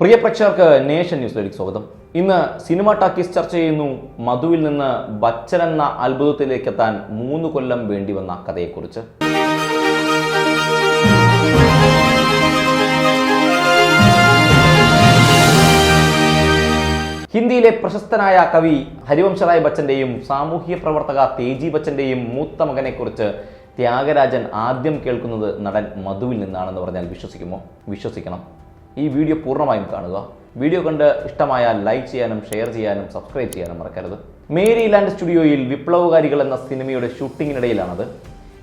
പ്രിയ പ്രേക്ഷകർക്ക് നേഷൻ ന്യൂസിലേക്ക് സ്വാഗതം. ഇന്ന് സിനിമ ടാക്കീസ് ചർച്ച ചെയ്യുന്നു. മധുവിൽ നിന്ന് ബച്ചൻ എന്ന അത്ഭുതത്തിലേക്ക് എത്താൻ മൂന്ന് കൊല്ലം വേണ്ടി വന്ന കഥയെക്കുറിച്ച്. ഹിന്ദിയിലെ പ്രശസ്തനായ കവി ഹരിവംശറായ് ബച്ചന്റെയും സാമൂഹ്യ പ്രവർത്തക തേജി ബച്ചന്റെയും മൂത്ത മകനെക്കുറിച്ച് ത്യാഗരാജൻ ആദ്യം കേൾക്കുന്നത് നടൻ മധുവിൽ നിന്നാണെന്ന് പറഞ്ഞാൽ വിശ്വസിക്കുമോ? വിശ്വസിക്കണം. ഈ വീഡിയോ പൂർണമായും കാണുക. വീഡിയോ കണ്ട് ഇഷ്ടമായാൽ ലൈക്ക് ചെയ്യാനും ഷെയർ ചെയ്യാനും സബ്സ്ക്രൈബ് ചെയ്യാനും മറക്കരുത്. മേരി ലാൻഡ് സ്റ്റുഡിയോയിൽ വിപ്ലവകാരികൾ എന്ന സിനിമയുടെ ഷൂട്ടിങ്ങിനിടയിലാണത്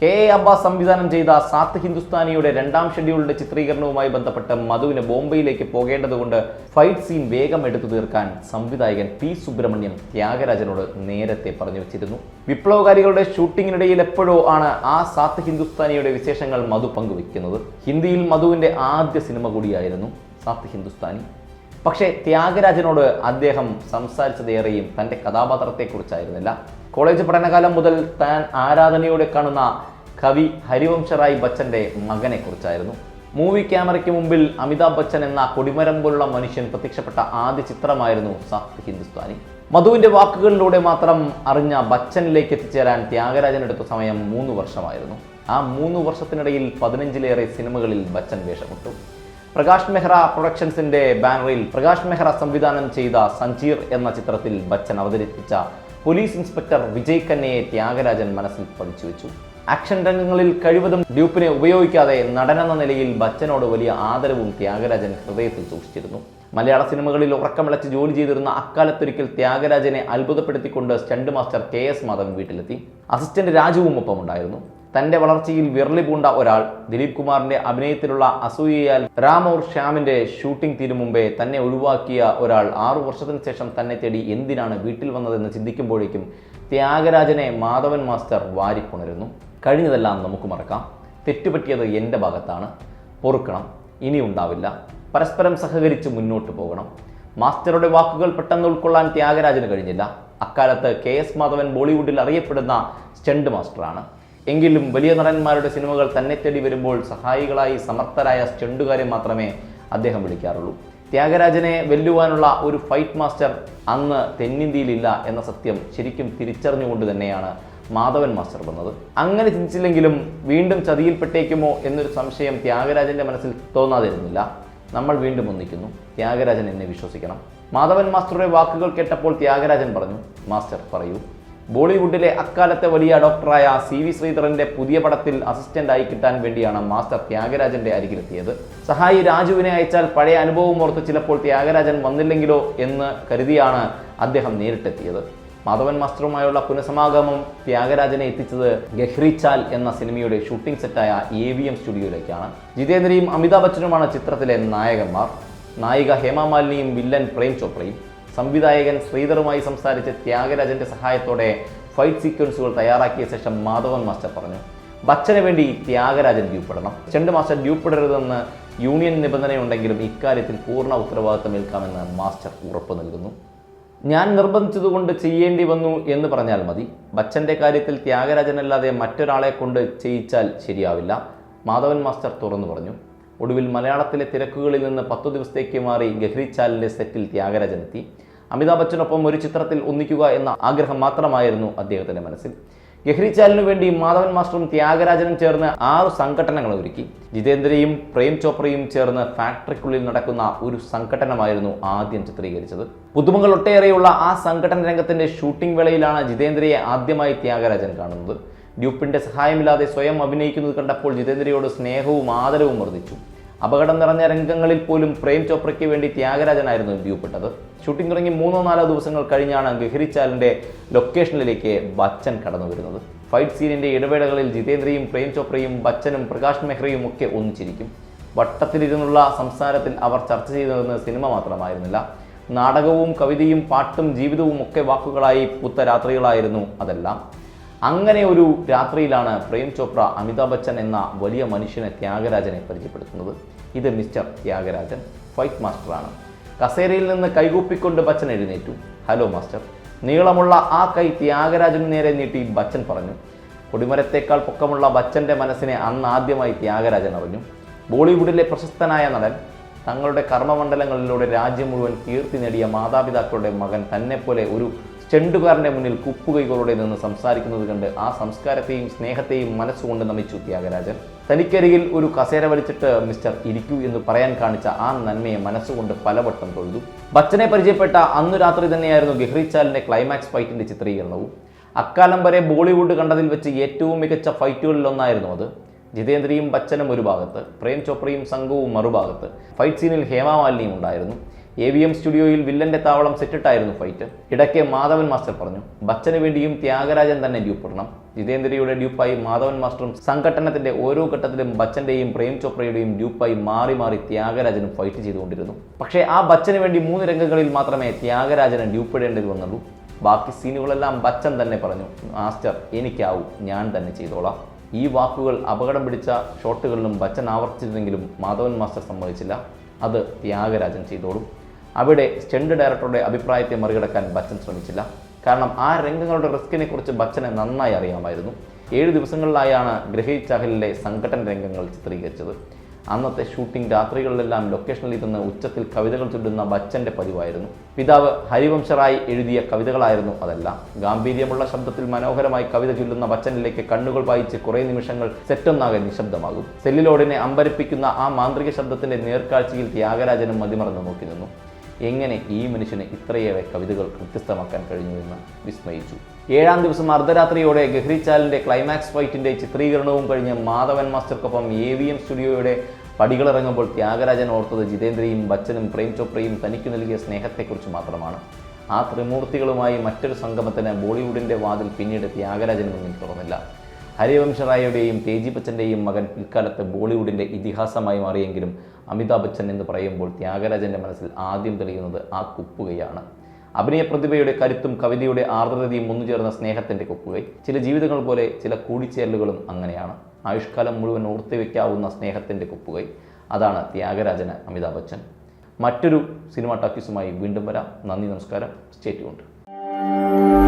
കെ എ അബ്ബാസ് സംവിധാനം ചെയ്ത സാത്ത് ഹിന്ദുസ്ഥാനിയുടെ രണ്ടാം ഷെഡ്യൂളിന്റെ ചിത്രീകരണവുമായി ബന്ധപ്പെട്ട് മധുവിന് ബോംബെയിലേക്ക് പോകേണ്ടതുകൊണ്ട് ഫൈറ്റ് സീൻ വേഗം എടുത്തു തീർക്കാൻ സംവിധായകൻ പി സുബ്രഹ്മണ്യം ത്യാഗരാജനോട് നേരത്തെ പറഞ്ഞു വെച്ചിരുന്നു. വിപ്ലവകാരികളുടെ ഷൂട്ടിങ്ങിനിടയിൽ എപ്പോഴോ ആണ് ആ സാത്ത് ഹിന്ദുസ്ഥാനിയുടെ വിശേഷങ്ങൾ മധു പങ്കുവെക്കുന്നത് ഹിന്ദിയിൽ മധുവിന്റെ ആദ്യ സിനിമ കൂടിയായിരുന്നു സാത്ത് ഹിന്ദുസ്ഥാനി. പക്ഷേ ത്യാഗരാജനോട് അദ്ദേഹം സംസാരിച്ചതേറെയും തന്റെ കഥാപാത്രത്തെക്കുറിച്ചായിരുന്നില്ല. കോളേജ് പഠനകാലം മുതൽ താൻ ആരാധനയോടെ കാണുന്ന കവി ഹരിവംശറായ് ബച്ചന്റെ മകനെക്കുറിച്ചായിരുന്നു മൂവി ക്യാമറയ്ക്ക് മുമ്പിൽ അമിതാഭ് ബച്ചൻ എന്ന കൊടിമരം പോലുള്ള മനുഷ്യൻ പ്രത്യക്ഷപ്പെട്ട ആദ്യ ചിത്രമായിരുന്നു സത് ഹിന്ദുസ്ഥാനി. മധുവിന്റെ വാക്കുകളിലൂടെ മാത്രം അറിഞ്ഞ ബച്ചനിലേക്ക് എത്തിച്ചേരാൻ ത്യാഗരാജൻ എടുത്ത സമയം മൂന്ന് വർഷമായിരുന്നു. ആ മൂന്ന് വർഷത്തിനിടയിൽ പതിനഞ്ചിലേറെ സിനിമകളിൽ ബച്ചൻ വേഷമിട്ടു. പ്രകാശ് മെഹ്റ പ്രൊഡക്ഷൻസിന്റെ ബാനറിൽ പ്രകാശ് മെഹ്റ സംവിധാനം ചെയ്ത സഞ്ജീർ എന്ന ചിത്രത്തിൽ ബച്ചൻ അവതരിപ്പിച്ച പോലീസ് ഇൻസ്പെക്ടർ വിജയ് കന്നയെ ത്യാഗരാജൻ മനസ്സിൽ പതിച്ചു വെച്ചു. ആക്ഷൻ രംഗങ്ങളിൽ കഴിവതും ഡ്യൂപ്പിനെ ഉപയോഗിക്കാതെ നടനെന്ന നിലയിൽ ബച്ചനോട് വലിയ ആദരവും ത്യാഗരാജൻ ഹൃദയത്തിൽ സൂക്ഷിച്ചിരുന്നു. മലയാള സിനിമകളിൽ ഉറക്കമിളച്ച് ജോലി ചെയ്തിരുന്ന അക്കാലത്തൊരിക്കൽ ത്യാഗരാജനെ അത്ഭുതപ്പെടുത്തിക്കൊണ്ട് stunt master K S Madhavan വീട്ടിലെത്തി. അസിസ്റ്റന്റ് രാജുവും ഒപ്പം ഉണ്ടായിരുന്നു തന്റെ വളർച്ചയിൽ വിരളി പൂണ്ട ഒരാൾ ദിലീപ് കുമാറിന്റെ അഭിനയത്തിലുള്ള അസൂയയാൽ രാം ഓർ ശ്യാമിന്റെ ഷൂട്ടിംഗ് തീരു മുമ്പേ തന്നെ ഒഴിവാക്കിയ ഒരാൾ ആറു വർഷത്തിന് ശേഷം തന്നെ തേടി എന്തിനാണ് വീട്ടിൽ വന്നതെന്ന് ചിന്തിക്കുമ്പോഴേക്കും ത്യാഗരാജനെ മാധവൻ മാസ്റ്റർ വാരിപ്പുണരുന്നു. കഴിഞ്ഞതെല്ലാം നമുക്ക് മറക്കാം. തെറ്റുപറ്റിയത് എന്റെ ഭാഗത്താണ്. പൊറുക്കണം. ഇനി ഉണ്ടാവില്ല പരസ്പരം സഹകരിച്ച് മുന്നോട്ട് പോകണം. മാസ്റ്ററുടെ വാക്കുകൾ പെട്ടെന്ന് ഉൾക്കൊള്ളാൻ ത്യാഗരാജന് കഴിഞ്ഞില്ല. അക്കാലത്ത് കെ എസ് മാധവൻ ബോളിവുഡിൽ അറിയപ്പെടുന്ന സ്റ്റണ്ട് മാസ്റ്ററാണ്. എങ്കിലും വലിയ നടന്മാരുടെ സിനിമകൾ തന്നെ തേടി വരുമ്പോൾ സഹായികളായി സമർത്ഥരായ സ്റ്റണ്ടുകാരെ മാത്രമേ അദ്ദേഹം വിളിക്കാറുള്ളൂ. ത്യാഗരാജനെ വെല്ലുവാനുള്ള ഒരു ഫൈറ്റ് മാസ്റ്റർ അന്ന് തെന്നിന്ത്യയിലില്ല എന്ന സത്യം ശരിക്കും തിരിച്ചറിഞ്ഞുകൊണ്ട് തന്നെയാണ് മാധവൻ മാസ്റ്റർ വന്നത്. അങ്ങനെ ചിന്തിച്ചില്ലെങ്കിലും വീണ്ടും ചതിയിൽപ്പെട്ടേക്കുമോ എന്നൊരു സംശയം ത്യാഗരാജന്റെ മനസ്സിൽ തോന്നാതിരുന്നില്ല. നമ്മൾ വീണ്ടും ഒന്നിക്കുന്നു. ത്യാഗരാജൻ എന്നെ വിശ്വസിക്കണം. മാധവൻ മാസ്റ്ററുടെ വാക്കുകൾ കേട്ടപ്പോൾ ത്യാഗരാജൻ പറഞ്ഞു മാസ്റ്റർ പറയൂ. ബോളിവുഡിലെ അക്കാലത്തെ വലിയ ഡോക്ടറായ സി വി ശ്രീധരന്റെ പുതിയ പടത്തിൽ അസിസ്റ്റന്റായി കിട്ടാൻ വേണ്ടിയാണ് മാസ്റ്റർ ത്യാഗരാജന്റെ അരികിലെത്തിയത്. സഹായി രാജുവിനെ അയച്ചാൽ പഴയ അനുഭവം ഓർത്ത് ചിലപ്പോൾ ത്യാഗരാജൻ വന്നില്ലെങ്കിലോ എന്ന് കരുതിയാണ് അദ്ദേഹം നേരിട്ടെത്തിയത്. മാധവൻ മാസ്റ്ററുമായുള്ള പുനഃസമാഗമം ത്യാഗരാജനെ എത്തിച്ചത് ഗഹ്രിച്ചാൽ എന്ന സിനിമയുടെ ഷൂട്ടിംഗ് സെറ്റായ എ വി എം സ്റ്റുഡിയോയിലേക്കാണ്. ജിതേന്ദ്രയും അമിതാഭ് ബച്ചനുമാണ് ചിത്രത്തിലെ നായകന്മാർ. നായിക ഹേമാമാലിനിയും വില്ലൻ പ്രേം ചോപ്രയും. സംവിധായകൻ ശ്രീധറുമായി സംസാരിച്ച് ത്യാഗരാജന്റെ സഹായത്തോടെ ഫൈറ്റ് സീക്വൻസുകൾ തയ്യാറാക്കിയ ശേഷം മാധവൻ മാസ്റ്റർ പറഞ്ഞു ബച്ചന് വേണ്ടി ത്യാഗരാജൻ ഡ്യൂപ്പിടണം. ചെണ്ട് മാസ്റ്റർ ഡ്യൂപ്പിടരുതെന്ന് യൂണിയൻ നിബന്ധനയുണ്ടെങ്കിലും ഇക്കാര്യത്തിൽ പൂർണ ഉത്തരവാദിത്തം ഏൽക്കാമെന്ന് മാസ്റ്റർ ഉറപ്പ് നൽകുന്നു. ഞാൻ നിർബന്ധിച്ചതുകൊണ്ട് ചെയ്യേണ്ടി വന്നു എന്ന് പറഞ്ഞാൽ മതി. ബച്ചന്റെ കാര്യത്തിൽ ത്യാഗരാജനല്ലാതെ മറ്റൊരാളെ കൊണ്ട് ചെയ്യിച്ചാൽ ശരിയാവില്ല. മാധവൻ മാസ്റ്റർ തുറന്നു പറഞ്ഞു. ഒടുവിൽ മലയാളത്തിലെ തിരക്കുകളിൽ നിന്ന് പത്തു ദിവസത്തേക്ക് മാറി ഗഹ്രിച്ചാലിന്റെ സെറ്റിൽ ത്യാഗരാജൻ എത്തി അമിതാഭ് ബച്ചനൊപ്പം ഒരു ചിത്രത്തിൽ ഒന്നിക്കുക എന്ന ആഗ്രഹം മാത്രമായിരുന്നു അദ്ദേഹത്തിന്റെ മനസ്സിൽ. ഗഹ്രിച്ചാലിനു വേണ്ടി മാധവൻ മാസ്റ്ററും ത്യാഗരാജനും ചേർന്ന് ആറ് സംഘടനകൾ ഒരുക്കി. ജിതേന്ദ്രയും പ്രേം ചോപ്രയും ചേർന്ന് ഫാക്ടറിക്കുള്ളിൽ നടക്കുന്ന ഒരു സംഘടനമായിരുന്നു ആദ്യം ചിത്രീകരിച്ചത്. പുതുമകൾ ഒട്ടേറെയുള്ള ആ സംഘടന രംഗത്തിന്റെ ഷൂട്ടിംഗ് വേളയിലാണ് ജിതേന്ദ്രയെ ആദ്യമായി ത്യാഗരാജൻ കാണുന്നത്. ഡ്യൂപ്പിന്റെ സഹായമില്ലാതെ സ്വയം അഭിനയിക്കുന്നത് കണ്ടപ്പോൾ ജിതേന്ദ്രയോട് സ്നേഹവും ആദരവും വർദ്ധിച്ചു. അപകടം നിറഞ്ഞ രംഗങ്ങളിൽ പോലും പ്രേം ചോപ്രയ്ക്ക് വേണ്ടി ത്യാഗരാജനായിരുന്നു ഡ്യൂപ്പിട്ടത് ഷൂട്ടിംഗ് തുടങ്ങി മൂന്നോ നാലോ ദിവസങ്ങൾ കഴിഞ്ഞാണ് ഗഹരിച്ചാലിന്റെ ലൊക്കേഷനിലേക്ക് ബച്ചൻ കടന്നു വരുന്നത്. ഫൈറ്റ് സീനിന്റെ ഇടവേളകളിൽ ജിതേന്ദ്രയും പ്രേം ചോപ്രയും ബച്ചനും പ്രകാശ് മെഹ്റയും ഒക്കെ ഒന്നിച്ചിരിക്കും. വട്ടത്തിലിരുന്നുള്ള സംസാരത്തിൽ അവർ ചർച്ച ചെയ്തതെന്ന് സിനിമ മാത്രമായിരുന്നില്ല. നാടകവും കവിതയും പാട്ടും ജീവിതവും ഒക്കെ വാക്കുകളായി പുത്ത രാത്രികളായിരുന്നു അതെല്ലാം. അങ്ങനെ ഒരു രാത്രിയിലാണ് പ്രേം ചോപ്ര അമിതാഭ് ബച്ചൻ എന്ന വലിയ മനുഷ്യനെ ത്യാഗരാജനെ പരിചയപ്പെടുത്തുന്നത്. ഇത് മിസ്റ്റർ ത്യാഗരാജൻ ഫൈറ്റ് മാസ്റ്ററാണ്. കസേരയിൽ നിന്ന് കൈകൂപ്പിക്കൊണ്ട് ബച്ചൻ എഴുന്നേറ്റു. Hello master. നീളമുള്ള ആ കൈ ത്യാഗരാജന് നേരെ നീട്ടി ബച്ചൻ പറഞ്ഞു. കൊടിമരത്തേക്കാൾ പൊക്കമുള്ള ബച്ചന്റെ മനസ്സിനെ അന്ന് ആദ്യമായി ത്യാഗരാജൻ അറിഞ്ഞു. ബോളിവുഡിലെ പ്രശസ്തനായ നടൻ തങ്ങളുടെ കർമ്മമണ്ഡലങ്ങളിലൂടെ രാജ്യം മുഴുവൻ കീർത്തി നേടിയ മാതാപിതാക്കളുടെ മകൻ തന്നെപ്പോലെ ഒരു ചെണ്ടുകാരന്റെ മുന്നിൽ കുപ്പുകൈകളോടെ നിന്ന് സംസാരിക്കുന്നത് കണ്ട് ആ സംസ്കാരത്തെയും സ്നേഹത്തെയും മനസ്സുകൊണ്ട് നമിച്ചു ത്യാഗരാജൻ. തനിക്കരികിൽ ഒരു കസേര വലിച്ചിട്ട് മിസ്റ്റർ ഇരിക്കൂ എന്ന് പറയാൻ കാണിച്ച ആ നന്മയെ മനസ്സുകൊണ്ട് പലവട്ടം തൊഴുതു. ബച്ചനെ പരിചയപ്പെട്ട അന്നു രാത്രി തന്നെയായിരുന്നു ഗഹ്രിച്ചാലിന്റെ ക്ലൈമാക്സ് ഫൈറ്റിന്റെ ചിത്രീകരണവും. അക്കാലം വരെ ബോളിവുഡ് കണ്ടതിൽ വെച്ച് ഏറ്റവും മികച്ച ഫൈറ്റുകളിലൊന്നായിരുന്നു അത്. ജിതേന്ദ്രയും ബച്ചനും ഒരു ഭാഗത്ത് പ്രേം ചോപ്രയും സംഘവും മറുഭാഗത്ത്. ഫൈറ്റ് സീനിൽ ഹേമാമാലിനിയും ഉണ്ടായിരുന്നു. എ വി എം സ്റ്റുഡിയോയിൽ വില്ലന്റെ താവളം സെറ്റിട്ടായിരുന്നു ഫൈറ്റ്. ഇടയ്ക്ക് മാധവൻ മാസ്റ്റർ പറഞ്ഞു ബച്ചന് വേണ്ടിയും ത്യാഗരാജൻ തന്നെ ഡ്യൂപ്പിടണം ജിതേന്ദ്രയുടെ ഡ്യൂപ്പായി മാധവൻ മാസ്റ്ററും സംഘടനത്തിന്റെ ഓരോ ഘട്ടത്തിലും ബച്ചന്റെയും പ്രേം ചോപ്രയുടെയും ഡ്യൂപ്പായി മാറി മാറി ത്യാഗരാജനും ഫൈറ്റ് ചെയ്തുകൊണ്ടിരുന്നു. പക്ഷേ ആ ബച്ചന് വേണ്ടി മൂന്ന് രംഗങ്ങളിൽ മാത്രമേ ത്യാഗരാജന് ഡ്യൂപ്പിടേണ്ടത് വന്നുള്ളൂ. ബാക്കി സീനുകളെല്ലാം ബച്ചൻ തന്നെ പറഞ്ഞു മാസ്റ്റർ എനിക്കാവും ഞാൻ തന്നെ ചെയ്തോളാം. ഈ വാക്കുകൾ അപകടം പിടിച്ച ഷോട്ടുകളിലും ബച്ചൻ ആവർത്തിച്ചിരുന്നെങ്കിലും മാധവൻ മാസ്റ്റർ സമ്മതിച്ചില്ല. അത് ത്യാഗരാജൻ ചെയ്തോളും. അവിടെ സ്റ്റണ്ട് ഡയറക്ടറുടെ അഭിപ്രായത്തെ മറികടക്കാൻ ബച്ചൻ ശ്രമിച്ചില്ല. കാരണം ആ രംഗങ്ങളുടെ റിസ്കിനെ കുറിച്ച് ബച്ചനെ നന്നായി അറിയാമായിരുന്നു. ഏഴ് ദിവസങ്ങളിലായാണ് ഗ്രഹി ചഹലിലെ സംഘടന രംഗങ്ങൾ ചിത്രീകരിച്ചത്. അന്നത്തെ ഷൂട്ടിംഗ് രാത്രികളിലെല്ലാം ലൊക്കേഷനിൽ ഇരുന്ന് ഉച്ചത്തിൽ കവിതകൾ ചൊല്ലുന്ന ബച്ചന്റെ പതിവായിരുന്നു. പിതാവ് ഹരിവംശറായി എഴുതിയ കവിതകളായിരുന്നു അതെല്ലാം. ഗാംഭീര്യമുള്ള ശബ്ദത്തിൽ മനോഹരമായി കവിത ചൊല്ലുന്ന ബച്ചനിലേക്ക് കണ്ണുകൾ വായിച്ച് കുറേ നിമിഷങ്ങൾ സെറ്റൊന്നാകെ നിശബ്ദമാകും. സെല്ലിലോടിനെ അമ്പരിപ്പിക്കുന്ന ആ മാന്ത്രിക ശബ്ദത്തിന്റെ നേർക്കാഴ്ചയിൽ ത്യാഗരാജനും മതിമറന്നു നോക്കി നിന്നു എങ്ങനെ ഈ മനുഷ്യന് ഇത്രയേറെ കവിതകൾ കൃത്യസ്ഥമാക്കാൻ കഴിഞ്ഞുവെന്ന് വിസ്മയിച്ചു. ഏഴാം ദിവസം അർദ്ധരാത്രിയോടെ ഗഹ്രിച്ചാലിന്റെ ക്ലൈമാക്സ് ഫൈറ്റിന്റെ ചിത്രീകരണവും കഴിഞ്ഞ് മാധവൻ മാസ്റ്റർക്കൊപ്പം എ വി എം സ്റ്റുഡിയോയുടെ പടികളിറങ്ങുമ്പോൾ ത്യാഗരാജൻ ഓർത്തത് ജിതേന്ദ്രയും ബച്ചനും പ്രേം ചോപ്രയും തനിക്ക് നൽകിയ സ്നേഹത്തെക്കുറിച്ച് മാത്രമാണ്. ആ ത്രിമൂർത്തികളുമായി മറ്റൊരു സംഗമത്തിന് ബോളിവുഡിന്റെ വാതിൽ പിന്നീട് ത്യാഗരാജന് മുന്നിൽ തുറന്നില്ല. ഹരിവംശ റായയുടെയും തേജി ബച്ചന്റെയും മകൻ പിൽക്കാലത്ത് ബോളിവുഡിന്റെ ഇതിഹാസമായി മാറിയെങ്കിലും അമിതാഭ് ബച്ചൻ എന്ന് പറയുമ്പോൾ ത്യാഗരാജന്റെ മനസ്സിൽ ആദ്യം തെളിയുന്നത് ആ കുപ്പുകയാണ്. അഭിനയ പ്രതിഭയുടെ കരുത്തും കവിതയുടെ ആർദ്രതയും ഒന്നുചേർന്ന സ്നേഹത്തിന്റെ കുപ്പുകൈ. ചില ജീവിതങ്ങൾ പോലെ ചില കൂടിച്ചേരലുകളും അങ്ങനെയാണ്. ആയുഷ്കാലം മുഴുവൻ ഓർത്തിവെക്കാവുന്ന സ്നേഹത്തിന്റെ കുപ്പുകൈ. അതാണ് ത്യാഗരാജന് അമിതാഭ് ബച്ചൻ. മറ്റൊരു സിനിമാ ടാക്കീസുമായി വീണ്ടും വരാം. നന്ദി നമസ്കാരം. സ്റ്റേറ്റ് ഉണ്ട്